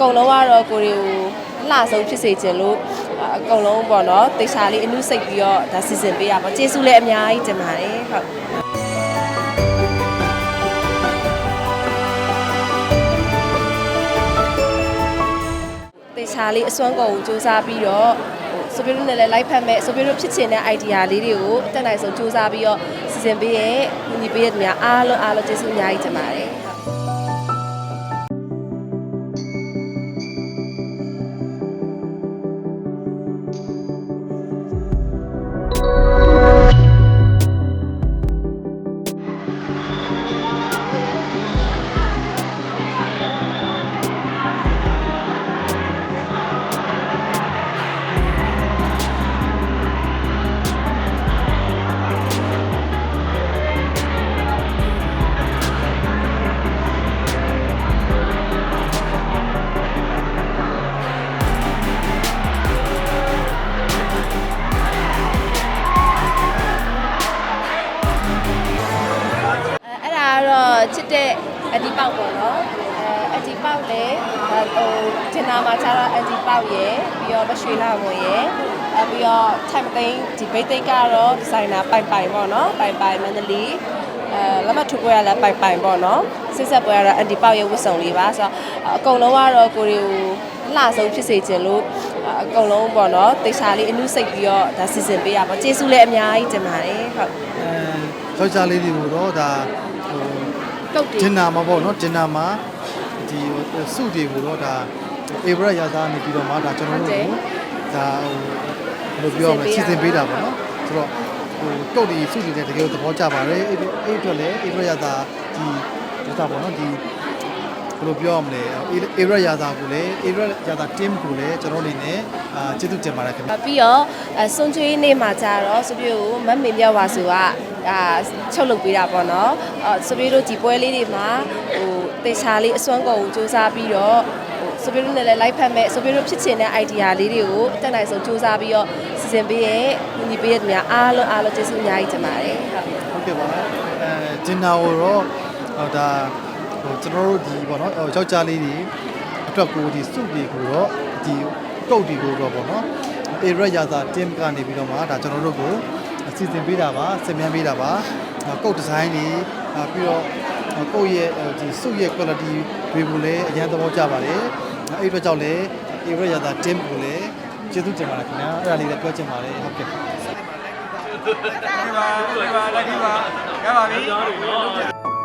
ကုန်လုံးကတော့ကိုရီကိုအလှဆုံးဖြစ်စေခြင်းလို့အကုန်လုံးပေါ့နော်တေချာလေးအနုစိတ်ပြီးတော့ဒါစီစဉ်ပေးရပါကျေးဇူးလည်းအများကြီးတင်ပါတယ်ဟုတ်တေချာလေးအစွမ်းကုန်ကိုစူးစမ်းပြီးတော့ဟိုဆိုပြီးတော့လည်း live ဖတ်မဲ့ဆိုပြီးတော့ဖြစ်ချင်တဲ့ idea လေးတွေကိုအတက်နိုင်ဆုံးစူးစမ်းပြီးတော့စီစဉ်ပေးရဲ့ညီပေးတဲ့သူများအားလုံးအားလုံးကျေးဇူးအများကြီးတင်ပါတယ် ချစ်တဲ့အဒီပေါက်ပေါ့နော်အဲအဒီပေါက်လေဟိုဂျင်နာမှာကျတော့အဒီပေါက်ရယ်ပြီးတော့မရွှေလာမွန်ရယ်အဲပြီးတော့ထိုင်မသိန်းဒီဘိတ်သိန်းကတော့ဒီဇိုင်နာပိုင်ပိုင်ပေါ့နော်ပိုင်ပိုင်မန္တလေးအဲလက်မထုတ်ပွဲရလဲပိုင်ပိုင်ပေါ့နော်စစ်ဆက်ပွဲရတော့အန်တီပေါက်ရဲ့ဝတ်စုံလေးပါဆိုတော့အကုန်လုံးကတော့ကိုရီကိုအလှဆုံးဖြစ်စေခြင်းလို့အကုန်လုံးပေါ့နော်တေချာလေးအနုစိတ်ပြီးတော့ဒါစီစဉ်ပေးရပါကျေးဇူးလည်းအများကြီးတင်ပါတယ်ဟုတ်အဲယောက်ျားလေးတွေကိုတော့ဒါ ဟိုကုတ်တီဂျင်နာမှာပေါ့နော်ဂျင်နာမှာဒီစုတွေကိုတော့ဒါအေဘရရာသားနေပြီးတော့မှဒါကျွန်တော်တို့ကိုဒါဟိုဘယ်လိုပြောမလဲစီစဉ်ပေးတာပေါ့နော်ဆိုတော့ဟိုတုတ်ဒီစုတွေတကယ်သဘောကျပါတယ်အဲ့အဲ့အတွက်လည်းအေဘရရာသားဒီဒါပေါ့နော်ဒီ ဘယ်လိုပြောရမလဲအေဘရရာသားကိုလည်းအေဘရရာသား team ကိုလည်းကျွန်တော်အနေနဲ့အာကျေးဇူးတင်ပါတယ်ခင်ဗျပြီးတော့အဲစွန်ချွေးနေ့မှာကြတော့စပြေကိုမတ်မေမြောက်ပါဆိုကဒါချုပ်လုပ်ပေးတာပေါ့နော်အဲစပြေတို့ဒီပွဲလေးတွေမှာဟိုတေချာလေးအစွမ်းကုန်ကိုစူးစမ်းပြီးတော့ဟိုစပြေတို့နဲ့လည်း live ဖတ်မဲ့စပြေတို့ဖြစ်ချင်တဲ့ idea လေးတွေကိုအတက်နိုင်ဆုံးစူးစမ်းပြီးတော့စီစဉ်ပေးရဲ့ညီပေးတဲ့သူများအားလုံးအားလုံးကျေးဇူးအများကြီးတင်ပါတယ်ဟုတ်ဟုတ်ကဲ့ပါအဲဂျင်နာကိုတော့ဟိုဒါ ဟိုကျွန်တော်တို့ဒီပေါ့နော်ဟိုယောက်ျားလေးတွေအတွက်ကိုဒီစုတွေကိုတော့ဒီကုတ်ဒီကိုတော့ပေါ့နော်အေရက်ရာသာ team ကနေပြီးတော့မှဒါကျွန်တော်တို့ကိုအစီအစဉ်ပေးတာပါစင်မြန်းပေးတာပါကုတ်ဒီဇိုင်းတွေပြီးတော့ကုတ်ရဲ့ဒီစုရဲ့ quality တွေကိုလည်းအရင်သဘောကျပါတယ်အဲ့အတွက်ကြောင့်လည်းအေရက်ရာသာ team ကိုလည်းကျေးဇူးတင်ပါတယ်ခင်ဗျာအဲ့ဒါလေးလည်းပြောချင်ပါတယ်ဟုတ်ကဲ့ဒီပါဒီပါလိုက်ဒီပါရပါပြီ